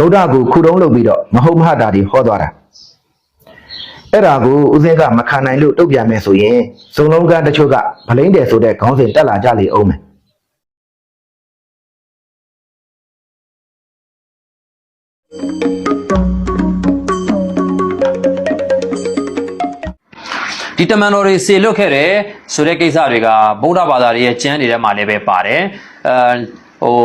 ဗုဒ္ဓကိုခုတုံးလုပ်ပြီးတော့မဟုတ်မဟတာတွေဟောသွားတာအဲ့ဒါကိုဦးစင်းကမခံနိုင်လို့တုတ်ပြန်မယ်ဆိုရင်စုံလုံးကတချို့ကဗလိမ့်တယ်ဆိုတဲ့ခေါင်းစဉ်တက်လာကြလေအောင်မယ်ဒီတမန်တော်တွေစေလွတ်ခဲ့တယ်ဆိုတဲ့ကိစ္စတွေကဗုဒ္ဓဘာသာတွေရဲ့ကျမ်းတွေထဲမှာလည်းပဲပါတယ်အဲ ဟို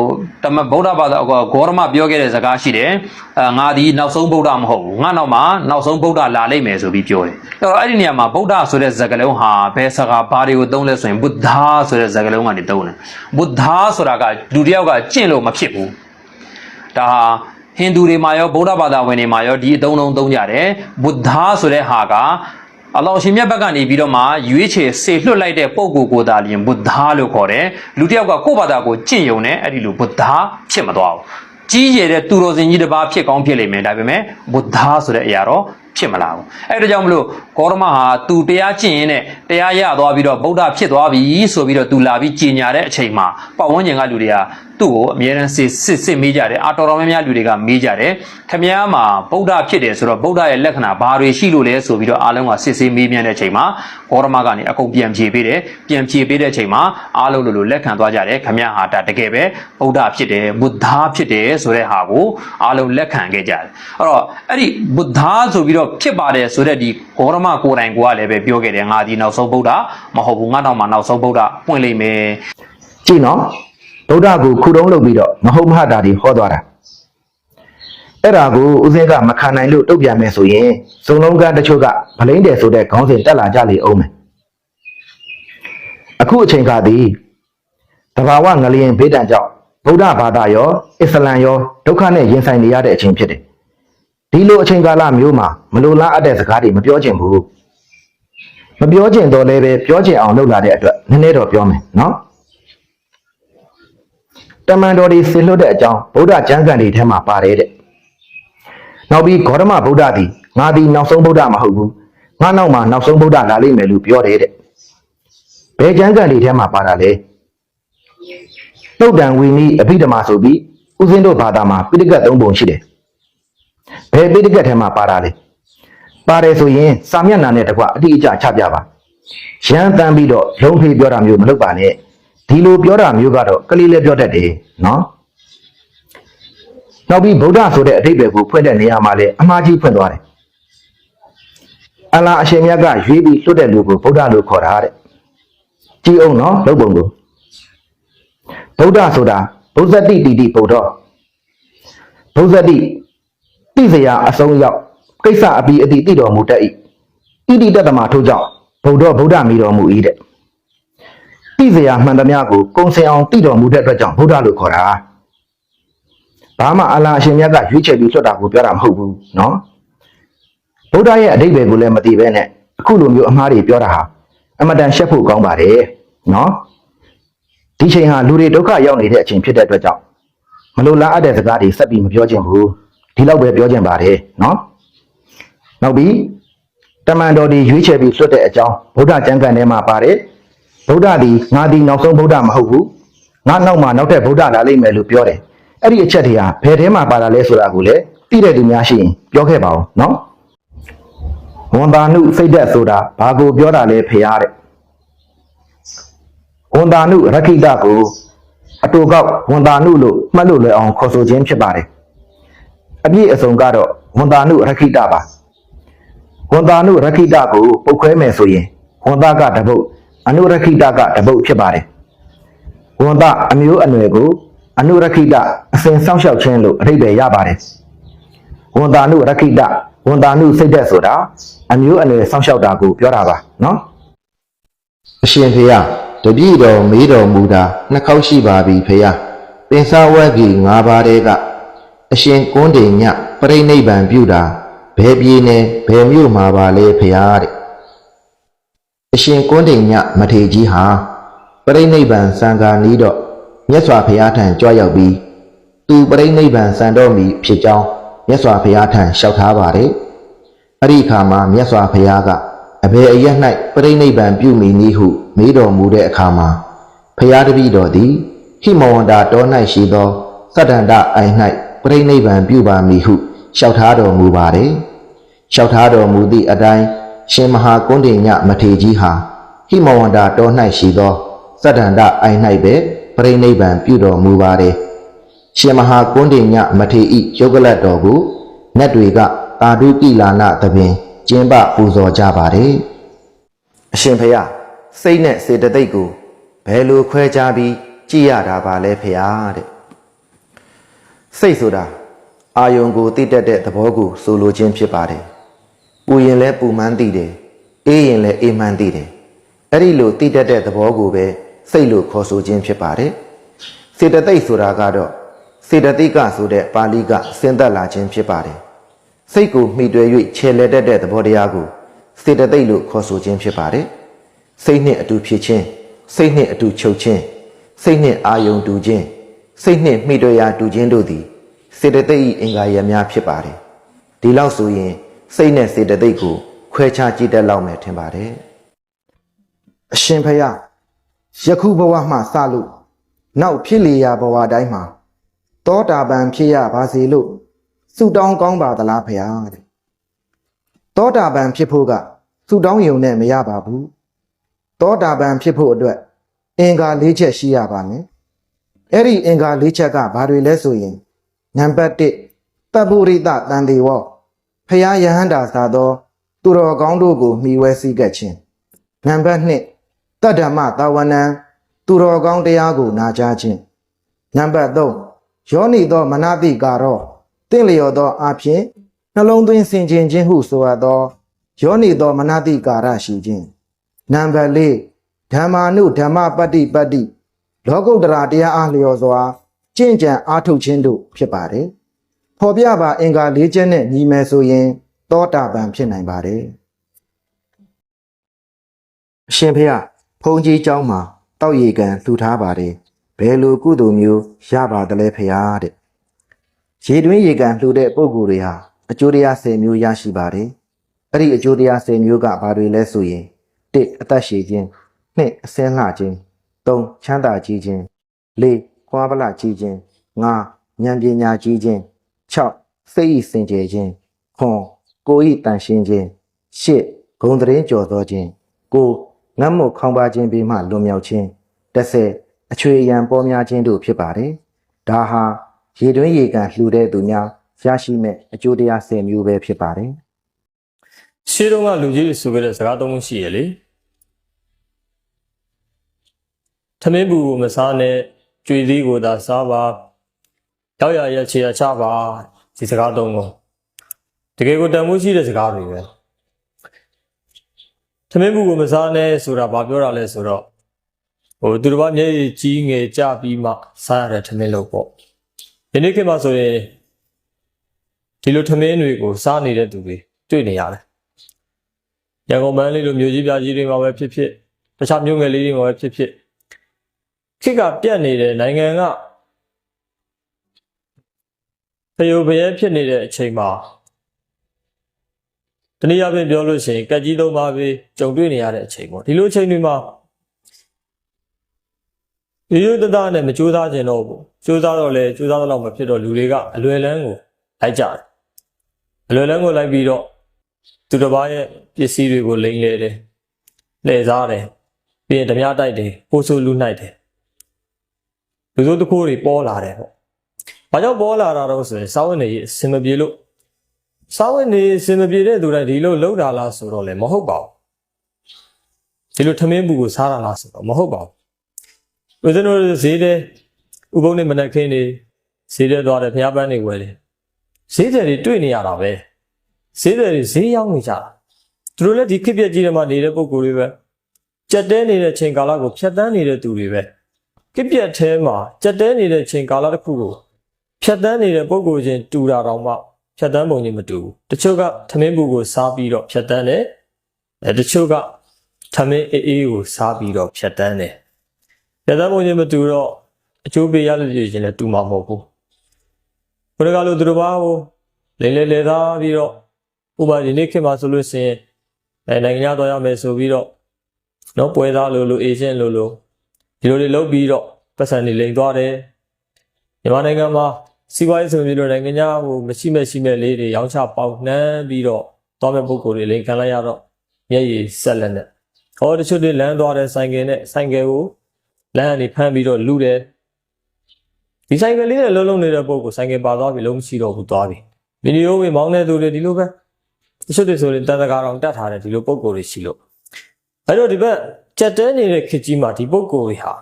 တမန်ဗုဒ္ဓဘာသာဟိုဂေါရမပြောခဲ့တဲ့စကားရှိတယ်အဲငါဒီနောက်ဆုံးဗုဒ္ဓမဟုတ်ဘူးငါနောက်မှာနောက်ဆုံးဗုဒ္ဓလာလိမ့်မယ်ဆိုပြီးပြောတယ်အဲ့တော့အဲ့ဒီနေရာမှာဗုဒ္ဓဆိုတဲ့စကားလုံးဟာဘယ်စကားဘာတွေကိုသုံးလဲဆိုရင်ဗုဒ္ဓဆိုတဲ့စကားလုံးကနေသုံးတယ်ဗုဒ္ဓဆိုတာကလူတစ်ယောက်ကကျင့်လို့မဖြစ်ဘူးဒါဟာဟိန္ဒူတွေမှာရောဗုဒ္ဓဘာသာဝင်တွေမှာရောဒီအသုံးလုံးသုံးကြတယ်ဗုဒ္ဓဆိုတဲ့ဟာက အလောရှင်မြတ်ဘက်ကနေပြီးတော့မှရွေးချယ်ဆေလွှတ်လိုက်တဲ့ပုံကိုယ်ကိုယ်သာလျင်ဗုဒ္ဓလို့ခေါ်တယ်လူတစ်ယောက်ကကိုယ့်ဘာသာကိုကျင့်ယုံနဲ့အဲ့ဒီလိုဗုဒ္ဓဖြစ်မသွားဘူးကြီးရတဲ့သူတော်စင်ကြီးတစ်ပါးဖြစ်ကောင်းဖြစ်လိမ့်မယ်ဒါပေမဲ့ဗုဒ္ဓဆိုတဲ့အရာတော့ ဖြစ်မလာဘူးအဲ့ဒါကြောင့်မလို့ဂေါရမဟာသူတရားကျင့်ရင်းနဲ့တရားရသွားပြီးတော့ဗုဒ္ဓဖြစ်သွားပြီဆိုပြီးတော့သူလာပြီးကြည်ညာတဲ့အချိန်မှာပတ်ဝန်းကျင်ကလူတွေကသူ့ကိုအမြဲတမ်းစစ်စစ်စစ်မေးကြတယ်အာတော်တော်များများလူတွေကမေးကြတယ်ခမည်းမှာဗုဒ္ဓဖြစ်တယ်ဆိုတော့ဗုဒ္ဓရဲ့လက္ခဏာဘာတွေရှိလို့လဲဆိုပြီးတော့အားလုံးကစစ်စစ်မေးမြန်းတဲ့အချိန်မှာဂေါရမကနေအကုန်ပြန်ဖြေပေးတယ်ပြန်ဖြေပေးတဲ့အချိန်မှာအားလုံးလိုလိုလက်ခံသွားကြတယ်ခမည်းဟာဒါတကယ်ပဲဗုဒ္ဓဖြစ်တယ်ဘုဒ္ဓဖြစ်တယ်ဆိုတဲ့ဟာကိုအားလုံးလက်ခံခဲ့ကြတယ်အဲ့တော့အဲ့ဒီဘုဒ္ဓဆိုပြီးတော့ဖြစ်ပါတယ်ဆိုတဲ့ဒီဂေါရမကိုယ်တိုင်ကိုကလည်းပဲပြောခဲ့တယ်ငါဒီနောက်ဆုံးဗုဒ္ဓမဟုတ်ဘူးငါတော့မှနောက်ဆုံးဗုဒ္ဓပွင့်လိမ့်မယ်ကြည့်နော်ဗုဒ္ဓကိုခုတုံးလုပ်ပြီးတော့မဟုတ်မဟတာတွေဟောသွားတာအဲ့ဒါကိုဦးစင်းကမခံနိုင်လို့တုတ်ပြန်မယ်ဆိုရင်စုံလုံးကတချို့ကဗလိမ့်တယ်ဆိုတဲ့ခေါင်းစဉ်တက်လာကြလေအောင်မယ်အခုအချိန်ခါသည်တဘာဝငလျင်ဘေးတံကြောင့်ဗုဒ္ဓဘာသာရောအစ္စလမ်ရောဒုက္ခနဲ့ရင်ဆိုင်နေရတဲ့အချိန်ဖြစ်တယ် ဒီလိုအချိန်ကာလမျိုးမှာမလိုလားအပ်တဲ့စကားတွေမပြောချင်ဘူးမပြောချင်တော့လည်းပဲပြောချင်အောင်လုပ်လာတဲ့အတွက်နည်းနည်းတော့ပြောမယ်နော်တမန်တော်တွေဆင်လွတ်တဲ့အကြောင်းဗုဒ္ဓကျမ်းဂန်တွေထဲမှာပါတယ်တဲ့။နောက်ပြီးဂေါတမဗုဒ္ဓသည်ငါသည်နောက်ဆုံးဗုဒ္ဓမဟုတ်ဘူး။ငါနောက်မှာနောက်ဆုံးဗုဒ္ဓလာလိမ့်မယ်လို့ပြောတယ်တဲ့။ဘယ်ကျမ်းဂန်တွေထဲမှာပါတာလဲ။တုတ်တန်ဝီနီအဘိဓမ္မာဆိုပြီးဥစဉ်တို့ဘာသာမှာပိဋကတ်၃ပုံရှိတယ်။ ဘယ်ပိဋကတ်ထဲမှာပါတာလဲ။ပါတယ်ဆိုရင်စာမျက်နှာနဲ့တကွအတိအကျချပြပါ။ရမ်းတမ်းပြီးတော့လုံးဖေးပြောတာမျိုးမလုပ်ပါနဲ့။ဒီလိုပြောတာမျိုးကတော့ကလေးလည်းပြောတတ်တယ်နော်။နောက်ပြီးဗုဒ္ဓဆိုတဲ့အဓိပ္ပာယ်ကိုဖွင့်တဲ့နေရာမှာလည်းအမှားကြီးဖွင့်သွားတယ်။အလ္လာအရှင်မြတ်ကရွေးပြီးလွတ်တဲ့လူကိုဗုဒ္ဓလို့ခေါ်တာတဲ့။ကြည်အောင်နော်လုပ်ပုံကိုဗုဒ္ဓဆိုတာဘုဇ္ဇတိတိတိဗုဒ္ဓဘုဇ္ဇတိတိ စရာအဆုံးရောက်ကိစ္စအပြီးအတိတိတော်မူတတ်၏ဣတိတတ္တမထို့ကြောင့်ဗုဒ္ဓဗုဒ္ဓမီတော်မူ၏တဲ့တိစရာမှန်သမျှကိုကုံစင်အောင်တိတော်မူတဲ့အတွက်ကြောင့်ဗုဒ္ဓလို့ခေါ်တာဘာမှအလ္လာအရှင်မြတ်ကရွေးချယ်ပြီးလွတ်တာကိုပြောတာမဟုတ်ဘူးနော်ဗုဒ္ဓရဲ့အဓိပ္ပာယ်ကိုလည်းမသိဘဲနဲ့အခုလိုမျိုးအမှားတွေပြောတာဟာအမတန်ရှက်ဖို့ကောင်းပါတယ်နော်ဒီချိန်ဟာလူတွေဒုက္ခရောက်နေတဲ့အချိန်ဖြစ်တဲ့အတွက်ကြောင့်မလိုလားအပ်တဲ့စကားတွေဆက်ပြီးမပြောချင်ဘူး ဒီလောက်ပဲပြောချင်ပါတယ်နော်နောက်ပြီးတမန်တော်ဒီရွေးချယ်ပြီးလွတ်တဲ့အကြောင်းဗုဒ္ဓကျမ်းဂန်ထဲမှာပါတယ်ဗုဒ္ဓဒီငါဒီနောက်ဆုံးဗုဒ္ဓမဟုတ်ဘူးငါနောက်မှာနောက်တဲ့ဗုဒ္ဓလာလိမ့်မယ်လို့ပြောတယ်အဲ့ဒီအချက်တွေဟာဘယ်ထဲမှာပါလာလဲဆိုတာကိုလည်းသိတဲ့သူများရှိရင်ပြောခဲ့ပါဦးနော်ဝန်တာနုစိတ်သက်ဆိုတာဘာကိုပြောတာလဲဖေရတဲ့ဝန်တာနုရခိတကိုအတူကောက်ဝန်တာနုလို့မှတ်လို့လည်းအောင်ခေါ်ဆိုခြင်းဖြစ်ပါတယ် အပြည့်အစုံကတော့ဝန်တာနုရခိတပါဝန်တာနုရခိတကိုပုတ်ခွဲမယ်ဆိုရင်ဝန်တာကတပုတ်အနုရခိတကတပုတ်ဖြစ်ပါတယ်ဝန်တာအမျိုးအနွယ်ကိုအနုရခိတအစဉ်စောင့်ရှောက်ခြင်းလို့အဓိပ္ပာယ်ရပါတယ်ဝန်တာနုရခိတဝန်တာနုစိတ်သက်ဆိုတာအမျိုးအနွယ်စောင့်ရှောက်တာကိုပြောတာပါနော်အရှင်ဖေယတပည့်တော်မေးတော်မူတာနှစ်ခေါက်ရှိပါပြီဖေယပင်စာဝက်ကြီး၅ပါးတည်းက အရှင်ကွန်းတင်ညပြိဋိဘံပြုတာဘယ်ပြည်နယ်ဘယ်မြို့မှာပါလဲဖေယတဲ့အရှင်ကွန်းတင်ညမထေကြီးဟာပြိဋိဘံစံဃာနီးတော့မြတ်စွာဘုရားထံကြွရောက်ပြီးသူပြိဋိဘံစံတော်မူဖြစ်ကြောင်းမြတ်စွာဘုရားထံလျှောက်ထားပါတယ်အဲ့ဒီအခါမှာမြတ်စွာဘုရားကအဘယ်အရ၌ပြိဋိဘံပြုမိနည်းဟုမေးတော်မူတဲ့အခါမှာဖျားတပည့်တော်သည်ဟိမဝန္တာတော၌ရှိသောသတ္တန္တအိုင်၌ ပြိဋိဘံပြုပါမည်ဟုလျှောက်ထားတော်မူပါတယ်။လျှောက်ထားတော်မူသည့်အတိုင်းရှင်မဟာကွန်းတင်ညမထေရကြီးဟာဟိမဝန္တာတော၌ရှိသောသတ္တန္တအိုင်၌ပဲပြိဋိဘံပြုတော်မူပါတယ်။ရှင်မဟာကွန်းတင်ညမထေရဤယုတ်ကလတ်တော်ကိုနတ်တွေကတာဓုကိလာနသဘင်ကျင်းပပူဇော်ကြပါတယ်။အရှင်ဖျားစိတ်နဲ့စေတသိက်ကိုဘယ်လိုခွဲခြားပြီးကြည်ရတာပါလဲဖျားတဲ့ စိတ်ဆိုတာအာယုံကိုတိတက်တဲ့သဘောကိုဆိုလိုခြင်းဖြစ်ပါတယ်ပူရင်လဲပူမှန်းသိတယ်အေးရင်လဲအေးမှန်းသိတယ်အဲ့ဒီလိုတိတက်တဲ့သဘောကိုပဲစိတ်လို့ခေါ်ဆိုခြင်းဖြစ်ပါတယ်စေတသိက်ဆိုတာကတော့စေတသိက်ကဆိုတဲ့ပါဠိကဆင်းသက်လာခြင်းဖြစ်ပါတယ်စိတ်ကိုမှီတွယ်၍ခြေလက်တတ်တဲ့သဘောတရားကိုစေတသိက်လို့ခေါ်ဆိုခြင်းဖြစ်ပါတယ်စိတ်နဲ့အတူဖြစ်ခြင်းစိတ်နဲ့အတူချုပ်ခြင်းစိတ်နဲ့အာယုံတူခြင်း စိတ်နဲ့မိတွေ့ရာတူခြင်းတို့သည်စေတသိက်၏အင်္ဂါရများဖြစ်ပါတယ်ဒီလောက်ဆိုရင် စိတ်နဲ့စေတသိက်ကိုခွဲခြားကြည့်တတ်လောက်မယ်ထင်ပါတယ်အရှင်ဖယားယခုဘဝမှစလို့နောက်ဖြစ်လျာဘဝတိုင်းမှာတောတာပန်ဖြစ်ရပါစေလို့ဆုတောင်းကောင်းပါသလားဖယားတဲ့တောတာပန်ဖြစ်ဖို့ကဆုတောင်းယုံနဲ့မရပါဘူးသောတာပန်ဖြစ်ဖို့အတွက်အင်္ဂါ၄ချက်ရှိရပါမယ်။ အဲ့ဒီအင်္ဂါ၄ချက်ကဘာတွေလဲဆိုရင်နံပါတ်1တပ်ပုရိသတန်တေဝဖရာယဟန္တာသာသော သူတော်ကောင်းတို့ကိုမှီဝဲစည်းကပ်ခြင်းနံပါတ်2တတ္တမတာဝနံသူတော်ကောင်းတရားကိုနာကြားခြင်းနံပါတ်3ယောနိသော မနတိကာရောတင့်လျော်သောအဖြစ်နှလုံးသွင်းဆင်ခြင်ခြင်းဟုဆိုအပ်သောယောနိသော မနတိကာရရှိခြင်းနံပါတ်၄ဓမ္မာနုဓမ္မပတ္တိပတ္တိ လောကုတ္တရာတရားအားလျော်စွာကျင့်ကြံအားထုတ်ခြင်းတို့ဖြစ်ပါတယ်။ဖော်ပြပါအင်္ဂါ၄ချက်နဲ့ညီမယ်ဆိုရင်သောတာပန်ဖြစ်နိုင်ပါတယ်။အရှင်ဖေဟာဘုန်းကြီးเจ้าမှာတောက်ရီကံလှူထားပါတယ်။ဘယ်လိုကုသိုလ်မျိုးရပါသလဲဖေဟာတဲ့။ရေတွင်းရေကံလှူတဲ့ပုဂ္ဂိုလ်တွေဟာအကျိုးတရား10မျိုးရရှိပါတယ်။အဲ့ဒီအကျိုးတရား10မျိုးကဘာတွေလဲဆိုရင် 1အသက်ရှည်ခြင်း2အစင်းလှခြင်း 3ချမ်းသာကြီးခြင်း4ခွားပလကြီးခြင်း5ဉာဏ်ပညာကြီးခြင်း6စိတ်ဤစင်ကြယ်ခြင်း9ကိုယ်ဤတန်ရှင်းခြင်း8ဂုံတရင်ကြော်သောခြင်း9ငတ်မှုခေါင်းပါခြင်းပြီးမှလွန်မြောက်ခြင်း10အချွေအရန်ပေါ်များခြင်းတို့ဖြစ်ပါတယ်ဒါဟာရေတွင်းရေကန်လှူတဲ့သူများရရှိမဲ့အကျိုးတရား10မျိုးပဲဖြစ်ပါတယ်ရှေးတုန်းကလူကြီးတွေဆိုခဲ့တဲ့စကားသုံးခုရှိရလေ ထမင်းဘူးကိုမစားနဲ့ကြွေသီးကိုသာစားပါရောက်ရရက်ချေရချပါဒီစကားသုံးခုတကယ်ကိုတန်မှုရှိတဲ့စကားတွေပဲထမင်းဘူးကိုမစားနဲ့ဆိုတာဘာပြောတာလဲဆိုတော့ဟိုသူတို့ဘာမျက်ရည်ကြီးငယ်ကြပြီးမှစားရတဲ့ထမင်းလို့ပေါ့ဒီနေ့ခေတ်မှာဆိုရင်ဒီလိုထမင်းတွေကိုစားနေတဲ့သူတွေတွေ့နေရတယ်ရန်ကုန်မန်းလေးလိုမြို့ကြီးပြကြီးတွေမှာပဲဖြစ်ဖြစ်တခြားမြို့ငယ်လေးတွေမှာပဲဖြစ်ဖြစ် ခေတ်ကပြတ်နေတဲ့နိုင်ငံကဖျို့ဖျဲဖြစ်နေတဲ့အချိန်မှာတနည်းအားဖြင့်ပြောလို့ရှိရင်ကက်ကြီးသုံးပါးပဲကြုံတွေ့နေရတဲ့အချိန်ပေါ့ဒီလိုအချိန်တွေမှာရိုးရိုးသားသားနဲ့မကြိုးစားခြင်းတော့ဘူးကြိုးစားတော့လေကြိုးစားတော့မဖြစ်တော့လူတွေကအလွယ်လန်းကိုလိုက်ကြတယ်အလွယ်လန်းကိုလိုက်ပြီးတော့သူတစ်ပါးရဲ့ပစ္စည်းတွေကိုလိမ်လေတယ်လှည့်စားတယ်ပြီးရင်ဓမြတိုက်တယ်ကိုဆိုလူနိုင်တယ် လူစိုးတစ်ခုတွေပေါ်လာတယ်ပေါ့ဘာကြောင့်ပေါ်လာတာတော့ဆိုရင်စာဝင်နေအစင်မပြေလို့စာဝင်နေအစင်မပြေတဲ့သူတိုင်းဒီလိုလှုပ်တာလားဆိုတော့လည်းမဟုတ်ပါဘူးဒီလိုထမင်းဘူးကိုစားတာလားဆိုတော့မဟုတ်ပါဘူးဦးဇင်းတို့ဈေးတဲ့ဥပုံနဲ့မနက်ခင်းနေဈေးတဲ့သွားတယ်ဖျားပန်းနေဝယ်တယ်ဈေးတယ်တွေတွေ့နေရတာပဲဈေးတွေဈေးရောက်နေကြတာသူတို့လည်းဒီခစ်ပြက်ကြီးတွေမှာနေတဲ့ပုံကိုယ်တွေပဲကြက်တဲနေတဲ့ချိန်ကာလကိုဖြတ်တန်းနေတဲ့သူတွေပဲ ခစ်ပြက်ထဲမှာကြက်တဲနေတဲ့ချိန်ကာလတစ်ခုကိုဖြတ်တန်းနေတဲ့ပုံကိုယ်ချင်းတူတာတောင်မှဖြတ်တန်းပုံချင်းမတူဘူးတချို့ကထမင်းဘူးကိုစားပြီးတော့ဖြတ်တန်းတယ်အဲတချို့ကထမင်းအေးအေးကိုစားပြီးတော့ဖြတ်တန်းတယ်ဖြတ်တန်းပုံချင်းမတူတော့အကျိုးပေးရလို့ရရင်လည်းတူမှာမဟုတ်ဘူးဘယ်ကလို့သူတို့ဘာကိုလေလေလေသားပြီးတော့ဥပမာဒီနေ့ခေတ်မှာဆိုလို့ရှိရင်အဲနိုင်ငံခြားသွားရမယ်ဆိုပြီးတော့နော်ပွဲသားလို့လို့အေရှင်းလို့လို့ ဒီလိုတွေလုပ်ပြီးတော့ပတ်စံတွေလိမ်သွားတယ်မြန်မာနိုင်ငံမှာစီးပွားရေးဆိုပြီးတော့နိုင်ငံခြားဟိုမရှိမဲ့ရှိမဲ့လေးတွေရောင်းချပေါက်နှမ်းပြီးတော့သွားမဲ့ပုံကိုယ်တွေလိန်ခံလိုက်ရတော့မျက်ရည်ဆက်လက်နဲ့ဟောတချို့တွေလမ်းသွားတဲ့ဆိုင်ကယ်နဲ့ဆိုင်ကယ်ကိုလမ်းကနေဖမ်းပြီးတော့လူတယ်ဒီဆိုင်ကယ်လေးနဲ့လုံးလုံးနေတဲ့ပုံကိုဆိုင်ကယ်ပါသွားပြီလုံးမရှိတော့ဘူးသွားပြီဗီဒီယိုတွေမောင်းတဲ့သူတွေဒီလိုပဲတချို့တွေဆိုရင်တန်တကာတော်တတ်ထားတယ်ဒီလိုပုံကိုယ်တွေရှိလို့အဲ့တော့ဒီဘက် ကြက်တဲနေတဲ့ခေတ်ကြီးမှာဒီပုံကိုယ်တွေဟာ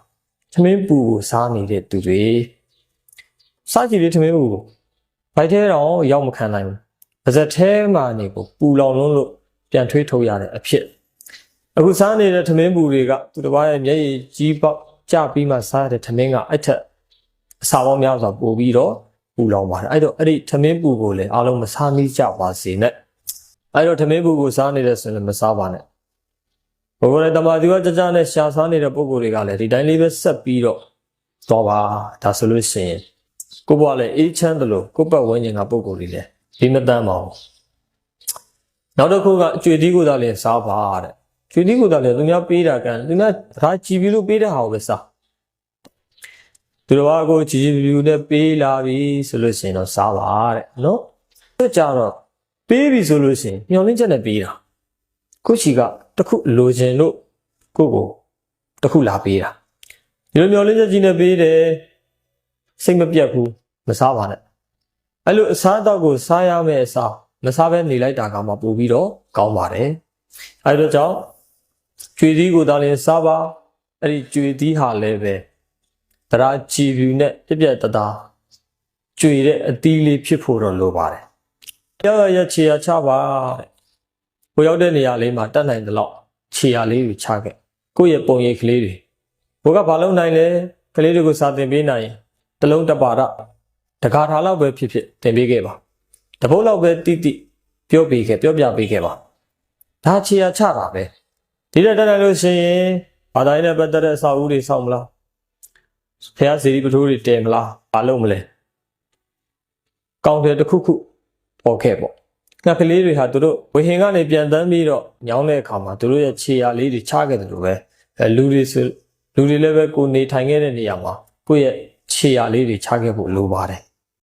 သမင်းပူကိုစားနေတဲ့သူတွေစားကြည့်လေးထမင်းဘူးကိုဘိုက်ထဲတော့ရောက်မခံနိုင်ဘူးပါဇက်ထဲမှာနေကိုပူလောင်လုံးလို့ပြန်ထွေးထုတ်ရတဲ့အဖြစ်အခုစားနေတဲ့ထမင်းဘူးတွေကသူတစ်ပါးရဲ့မျက်ရည်ကြီးပေါက်ကြပြီးမှစားတဲ့ထမင်းကအထက်အစာပေါင်းများစွာပို့ပြီးတော့ပူလောင်ပါတယ်အဲ့တော့အဲ့ဒီထမင်းပူကိုလည်းအားလုံးမစားမိကြပါစေနဲ့အဲ့တော့ထမင်းပူကိုစားနေတယ်ဆိုရင်လည်းမစားပါနဲ့ ဘိုးဘလည်းတမသူကကြကြနဲ့ရှာစားနေတဲ့ပုံကိုယ်တွေကလည်းဒီတိုင်းလေးပဲဆက်ပြီးတော့သွားပါဒါဆိုလို့ရှိရင်ကိုဘွားလည်းအေးချမ်းတယ်လို့ကိုပတ်ဝန်းကျင်ကပုံကိုယ်လေးလည်းဒီမတန်းပါဘူးနောက်တစ်ခုကအကျွေသီးကိုသာလည်းစားပါတဲ့ကျွေသီးကိုသာလည်းသူများပေးတာကန်သူများဒါကြည်ပြီးလို့ပေးတဲ့ဟာကိုပဲစားသူတော်ဘာကိုကြည်ကြည်ပြီးနဲ့ပေးလာပြီဆိုလို့ရှိရင်တော့စားပါတဲ့နော်အဲ့ကြတော့ပေးပြီဆိုလို့ရှိရင်ညှော်လင်းချက်နဲ့ပေးတာ ခုချီကတစ်ခုလိုချင်လို့ကိုကိုတစ်ခုလာပေးတာဒီလိုညှော်လင်းချက်ကြီးနဲ့ပေးတယ်စိတ်မပြတ်ဘူးမစားပါနဲ့အဲ့လိုအစားအသောက်ကိုစားရမယ့်အစားမစားဘဲနေလိုက်တာကမှပိုပြီးတော့ကောင်းပါတယ်အဲ့တော့ကြောင့်ကျွေသီးကိုသာလျှင်စားပါအဲ့ဒီကျွေသီးဟာလည်းပဲတရားကြည်ဖြူနဲ့ပြက်ပြက်တသားကျွေတဲ့အသီးလေးဖြစ်ဖို့တော့လိုပါတယ်ရောက်ရရက်ခြေရချပါတဲ့ ကိုရောက်တဲ့နေရာလေးမှာတတ်နိုင်တဲ့လောက်ခြေရလေးကိုချခဲ့ကိုယ့်ရဲ့ပုံရိပ်ကလေးတွေဘိုးကဘာလုပ်နိုင်လဲကလေးတွေကိုစာသင်ပေးနိုင်ရင်တလုံးတပါဒတကားထားလောက်ပဲဖြစ်ဖြစ်တင်ပေးခဲ့ပါတပုတ်လောက်ပဲတိတိပြောပေးခဲ့ပြောပြပေးခဲ့ပါဒါချီရချတာပဲဒီတက်တက်လို့ရှိရင်ဘာသာရေးနဲ့ပတ်သက်တဲ့အစာအုပ်တွေစောင့်မလားဖះစီရီပထိုးတွေတင်မလားမလုပ်မလဲကောင်းတယ်တစ်ခုခုပေါ်ခဲ့ပေါ့ ငါကလေးတွေဟာသူတို့ဝေဟင်ကနေပြန်တန်းပြီးတော့ညောင်းတဲ့အခါမှာသူတို့ရဲ့ခြေရာလေးတွေချခဲ့တယ်လို့ပဲအဲလူတွေဆိုလူတွေလည်းပဲကိုနေထိုင်ခဲ့တဲ့နေရာမှာကိုယ့်ရဲ့ခြေရာလေးတွေချခဲ့ဖို့လိုပါတယ်